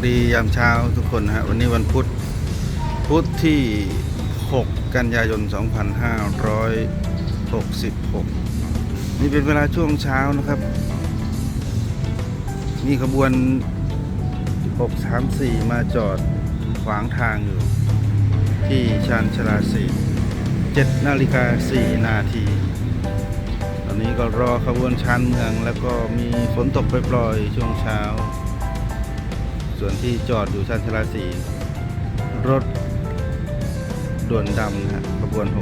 วัสดียามเช้าทุกคนฮะวันนี้วันพุธพุธที่ 6 กันยายน 2566 นี่เป็นเวลาช่วงเช้านะครับ มีขบวน 634 มาจอดขวางทางอยู่ ที่ชานชาลาสี7นาฬิกา 4 นาที ตอนนี้ก็รอขบวนชานเมืองแล้วก็มีฝนตกปล่อยๆช่วงเช้า ส่วนที่จอดอยู่ชานชลาสีรถด่วนดำนะฮะขบวน 634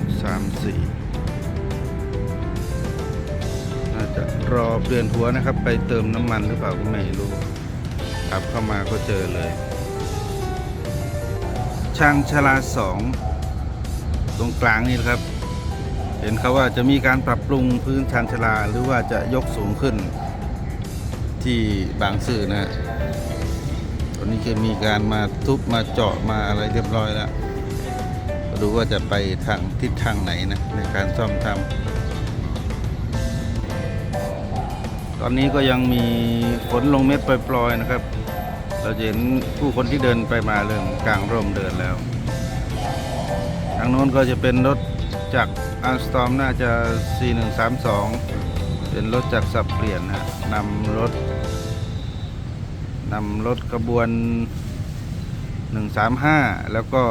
น่าจะรอเปลี่ยนหัวนะครับ ไปเติมน้ำมันหรือเปล่าก็ไม่รู้ขับเข้ามาก็เจอเลย ช่างชลาสองตรงกลางนี่นะครับ เห็นเขาว่าจะมีการปรับปรุงพื้นชานชลาหรือว่าจะยกสูงขึ้นที่บางซื่อนะ ฮะตอนนี้จะมีการมาทุบมาเจาะมาอะไรเรียบร้อยแล้วดูว่าจะไปทางทิศทางไหนนะในการซ่อมทำตอนนี้ก็ยังมีฝนลงเม็ดปล่อยๆนะครับ เราจะเห็นผู้คนที่เดินไปมาเริ่มกลางร่มเดินแล้ว ทางโน้นก็จะเป็นรถจากอัลสตอมน่าจะ 4132 เป็นรถจากสับเปลี่ยนนะนำรถ นำรถกระบวน 135 แล้วก็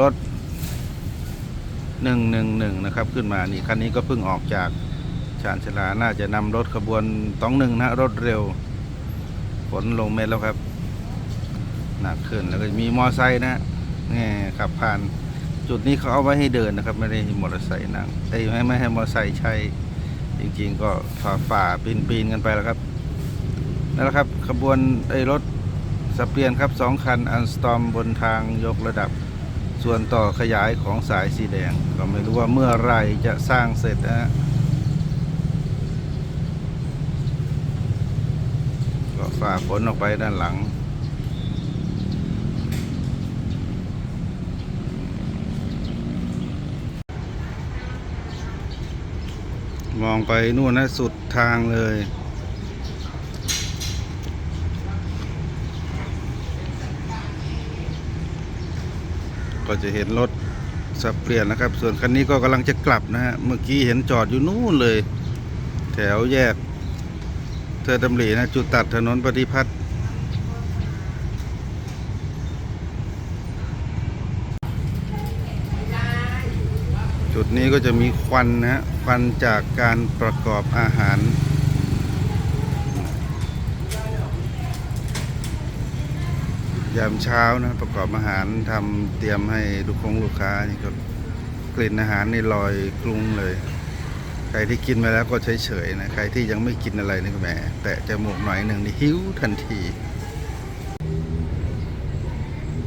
รถ 111 นะครับ ขึ้นมา นี่คันนี้ก็เพิ่งออกจากชานชลา น่าจะนำรถขบวนต้องหนึ่งนะรถเร็ว ฝนลงเม็ดแล้วครับ หนักขึ้นแล้วก็มีมอไซค์นะนี่ขับผ่านจุดนี้เขาเอาไว้ให้เดินนะครับ ไม่ได้ให้มอเตอร์ไซค์นั่งเอ้ยไม่ไม่ให้มอเตอร์ไซค์ใช้จริง ๆ ก็ฝ่าฝ่าปีนปีนกันไปแล้วครับ นั่นแหละครับขบวนไอ้รถสับเปลี่ยนครับสองคันอันสตอมบนทางยกระดับ ส่วนต่อขยายของสายสีแดง ก็ไม่รู้ว่าเมื่อไรจะสร้างเสร็จนะฮะก็ฝ่าฝนออกไปด้านหลังมองไปนู่นนะสุดทางเลย ก็จะเห็นรถสับเปลี่ยนนะครับ ส่วนคันนี้ก็กำลังจะกลับนะฮะเมื่อกี้เห็นจอดอยู่นู่นเลย แถวแยก เธอดำรีนะจุดตัดถนนปฏิพัฒน์จุดนี้ก็จะมีควันนะฮะควันจากการประกอบอาหาร ยามเช้านะประกอบอาหารทำเตรียมให้ลูกคงลูกค้านี่ก็กลิ่นอาหารนี่ลอยกรุงเลย ใครที่กินมาแล้วก็เฉยๆนะใครที่ยังไม่กินอะไรนี่ก็แหมแตะจมูกหน่อยหนึ่งนี่หิวทันที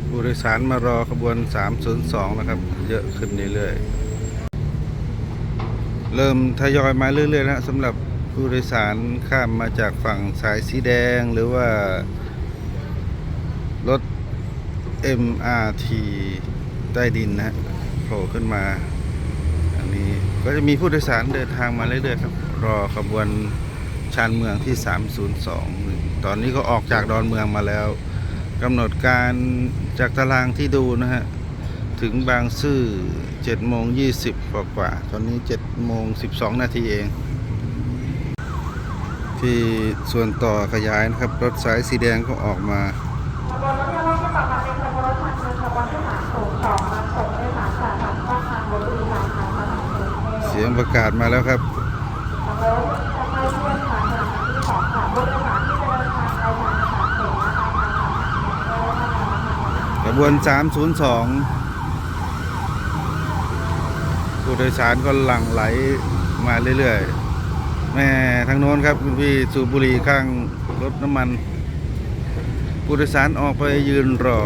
ผู้โดยสารมารอขบวน 302 นะครับ เยอะขึ้นเรื่อยๆ เริ่มทยอยมาเรื่อยๆแล้วสำหรับผู้โดยสารข้ามมาจากฝั่งสายสีแดงหรือว่า MRT ใต้ดินนะฮะโผล่ขึ้นมา อันนี้ก็จะมีผู้โดยสารเดินทางมาเรื่อยๆครับ รอขบวนชานเมืองที่ 302 ตอนนี้ก็ออกจากดอนเมืองมาแล้วกำหนดการจากตารางที่ดูนะฮะ ถึงบางซื่อ7โมง20กว่ากว่าๆตอนนี้7โมง12 นาทีเอง ที่ส่วนต่อขยายนะครับ รถสายสีแดงก็ออกมา สียงประกาศมาแล้วครับขบวนทางไปเที่ยวนสามบินที่สองผู้โดยสาระบวน 302 ผู้โดยสารก็หลั่งไหลมาเรื่อยๆ แม่ทางโน้นครับคุณพี่สูบบุหรี่ข้างรถน้ำมัน ผู้โดยสารออกไปยืนรอ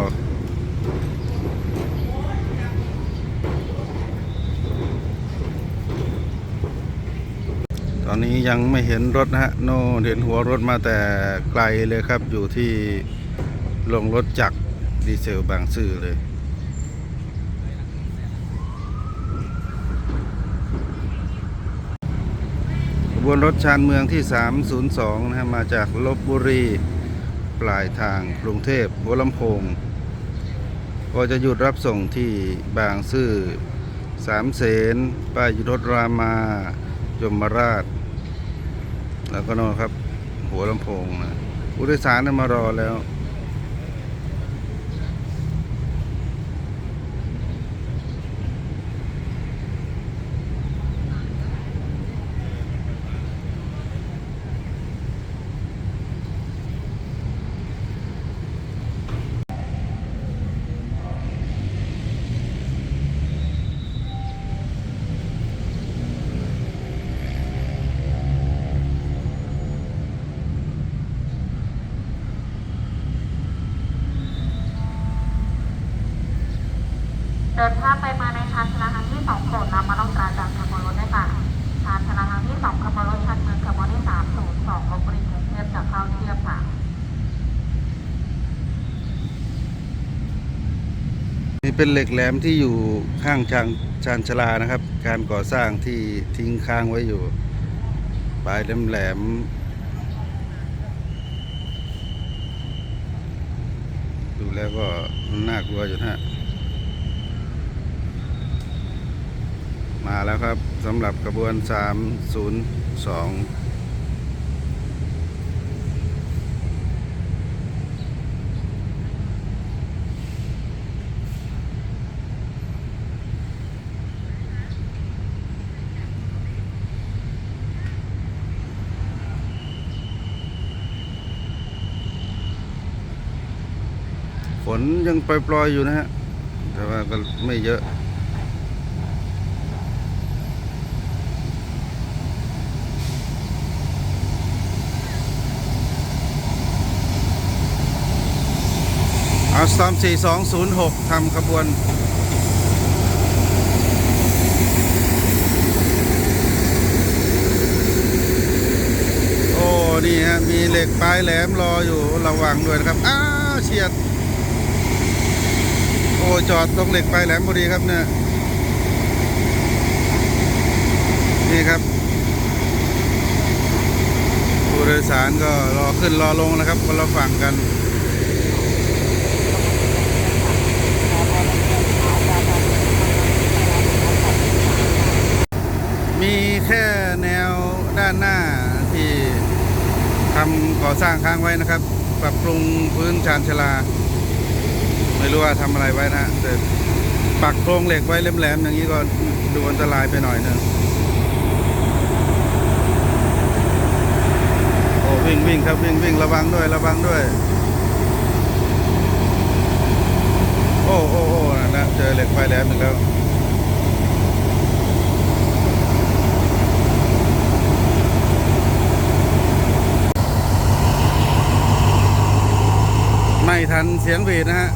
อนนี้ยังไม่เห็นรถนะฮะโน่นเห็นหัวรถมาแต่ไกลเลยครับ อยู่ที่ลงรถจักรดีเซลบางซื่อเลยขบวนรถชานเมืองที่ 302 นะฮะมาจากลบบุรี ปลายทางกรุงเทพหัวลำโพง ก็จะหยุดรับส่งที่บางซื่อสามเสนป้ายยุทธรามา ยมราช แล้วก็นอนครับ หัวลำโพงนะผู้โดยสารน่ะมารอแล้ว เดินทางไปมาในชานชาลาทางที่สองโปรดนำมาต้องตราจากขบวนรถด้วยค่ะชานชาลาทางที่สองขบวนรถชันเมืองขบวนที่สามศูนย์สองลบบุรีกรุงเทพจะเข้าเทียบค่ะนี่เป็นเหล็กแหลมที่อยู่ข้างชางชานชลานะครับ การก่อสร้างที่ทิ้งค้างไว้อยู่ ปลายแหลมแหลมๆดูแล้วก็น่ากลัวอยู่นะฮะ มา แล้วครับสำหรับกระบวน 302ฝนยังปล่อยๆอยู่นะฮะ แต่ว่าก็ไม่เยอะ อาสามสี่สองศูนย์หกทำขบวนโอ้นี่ฮะมีเหล็กปลายแหลมรออยู่ระวังด้วยนะครับอ้าเฉียด โอ้จอดตรงเหล็กปลายแหลมพอดีครับเนี่ยนี่ครับผู้โดยสารก็รอขึ้นรอลงนะครับคนละฝั่งกัน แค่แนวด้านหน้าที่ทำก่อสร้างค้างไว้นะครับ ปรับปรุงพื้นชานชลา ไม่รู้ว่าทำอะไรไว้นะฮะแต่ปักโครงเหล็กไว้แหลมๆอย่างนี้ก็ดูอันตรายไปหน่อยนึงโอ้วิ่งวิ่งครับวิ่งวิ่งระวังด้วยระวังด้วย โอ้โอ้โอ้นะเจอเหล็กไฟแหลมอีกแล้ว ท่านเสียงหวีนะฮะ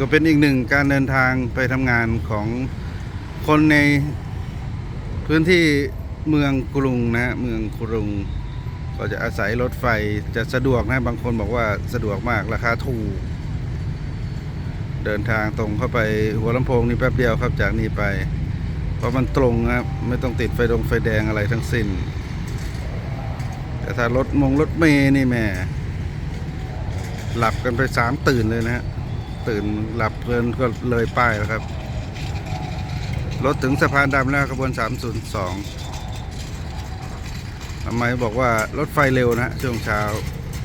ก็เป็นอีกหนึ่งการเดินทางไปทำงานของคนในพื้นที่เมืองกรุงนะเมืองกรุง ก็จะอาศัยรถไฟจะสะดวกนะบางคนบอกว่าสะดวกมากราคาถูก เดินทางตรงเข้าไปหัวลำโพงนี่แป๊บเดียวครับจากนี้ไป เพราะมันตรงครับไม่ต้องติดไฟดงไฟแดงอะไรทั้งสิ้น แต่ถ้ารถมงรถเมย์นี่แม่หลับกันไปสามตื่นเลยนะฮะ ตื่นหลับเพลินก็เลยป้ายแล้วครับ รถถึงสะพานดำแล้วขบวน 302ทำไมบอกว่ารถไฟเร็วนะช่วงเช้า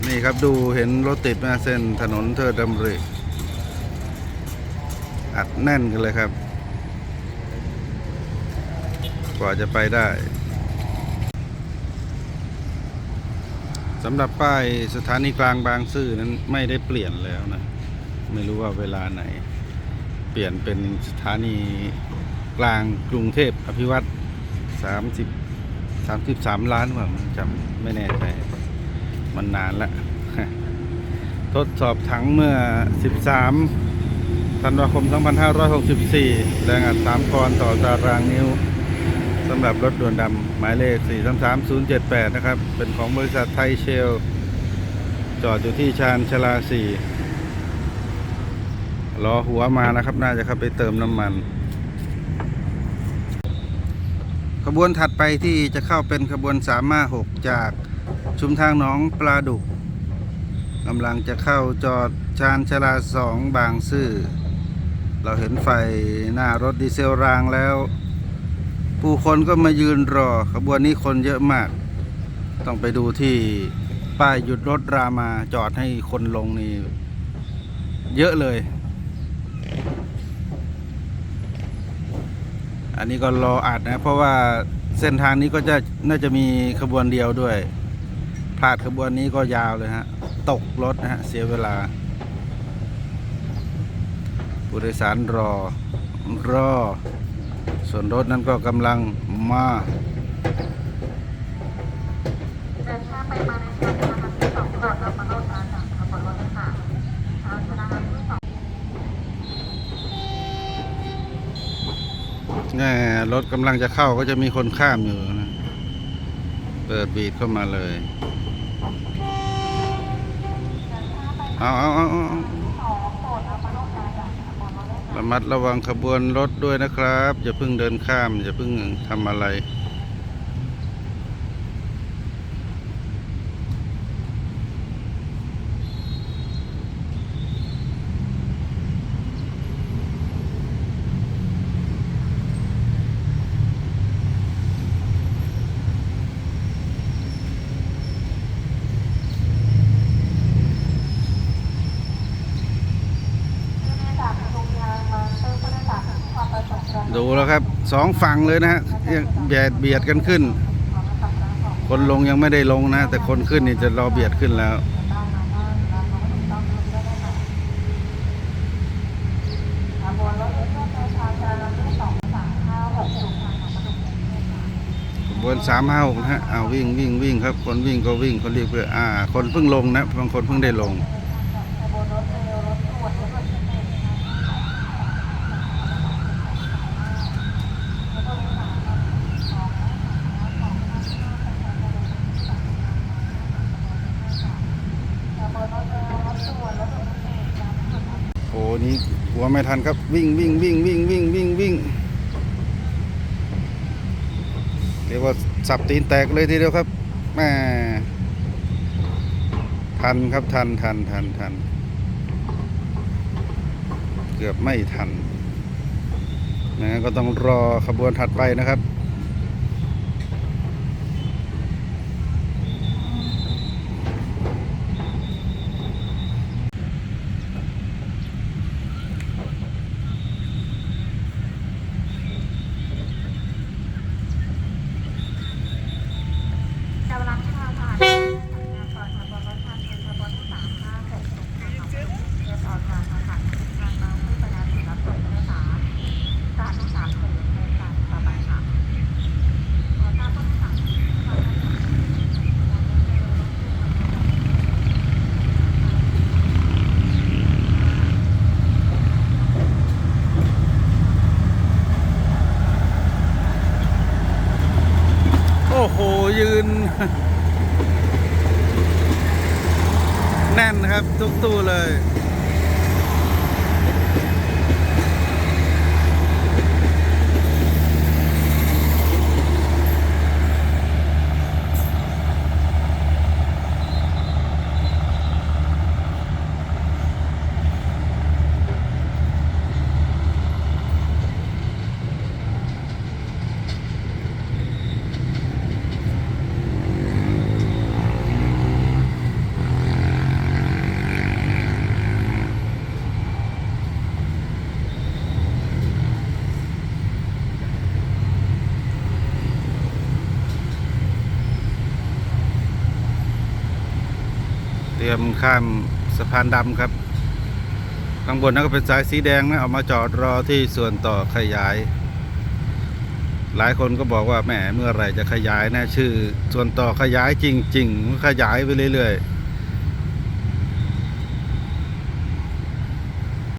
นี่ครับดูเห็นรถติดมาเส้นถนนเทอร์ดำริอัดแน่นกันเลยครับ กว่าจะไปได้สำหรับป้ายสถานีกลางบางซื่อนั้นไม่ได้เปลี่ยนแล้วนะ ไม่รู้ว่าเวลาไหน เปลี่ยนเป็นสถานีกลางกรุงเทพอภิวัตสามสิบสามล้านว่าจำไม่แน่ใจมันนานละทดสอบถังเมื่อ 13 ธันวาคม 2564 แรงอัด 3 กรต่อตารางนิ้วสำหรับรถด่วนดำหมายเลข 433078 นะครับ เป็นของบริษัทไทยเชล จอดอยู่ที่ชานชาลา 4 รอหัวมานะครับ น่าจะเข้าไปเติมน้ำมัน ขบวนถัดไปที่จะเข้าเป็นขบวน356จากชุมทางหนองปลาดุกกำลังจะเข้าจอดชานชลาสองบางซื่อ เราเห็นไฟหน้ารถดีเซลรางแล้ว ผู้คนก็มายืนรอ ขบวนนี้คนเยอะมาก ต้องไปดูที่ป้ายหยุดรถรามาจอดให้คนลงนี่เยอะเลย อันนี้ก็รออัดนะ เพราะว่าเส้นทางนี้ก็จะน่าจะมีขบวนเดียวด้วยพลาดขบวนนี้ก็ยาวเลยฮะ ตกรถนะฮะ เสียเวลาผู้โดยสารรอ รอ ส่วนรถนั้นก็กำลังมา เดินข้ามไปมาในชานชาลาทางที่สองโปรดรับมาโนตราจากขบวนรถด้วยค่ะชานชาลาทางที่สอง แน่รถกำลังจะเข้าก็จะมีคนข้ามอยู่นะ เปิดบีดเข้ามาเลยเอาเอาเอาเอาเอาระมัดระวังขบวนรถด้วยนะครับ อย่าเพิ่งเดินข้าม อย่าเพิ่งทำอะไร ดูแล้วครับสองฝั่งเลยนะฮะยังเบียดเบียดกันขึ้น คนลงยังไม่ได้ลงนะ แต่คนขึ้นนี่จะรอเบียดขึ้นแล้วบวนสามห้าหกนะฮะเอาวิ่งวิ่งวิ่งครับ คนวิ่งก็วิ่ง คนรีบก็อ่า คนเพิ่งลงนะ บางคนเพิ่งได้ลง โอ้นี่หัว ไม่ทันครับวิ่งวิ่งวิ่งวิ่งวิ่งวิ่งวิ่งเรียกว่าสับตีนแตกเลยทีเดียวครับแม่ทันครับทันทันทันทันเกือบไม่ทันนะก็ต้องรอขบวนถัดไปนะครับ ในเวลาที่ทางผ่านงานก่อนขบวนรถทันเป็นขบวนที่สามห้าหกหกห้าสามเรียบออกทางมาค่ะทางมาผู้ประกันรับส่งผู้โดยสารการที่สามถึงในการต่อไปค่ะขอทราบผู้โดยสาร โอ้โห ยืน แน่นครับ ทุกตู้เลย รียมข้ามสะพานดำครับ ข้างบนนั้นก็เป็นสายสีแดงนะเอามาจอดรอที่ส่วนต่อขยาย หลายคนก็บอกว่าแหมเมื่อไหร่จะขยายนะชื่อ ส่วนต่อขยายจริง ๆ ขยายไปเรื่อย ๆ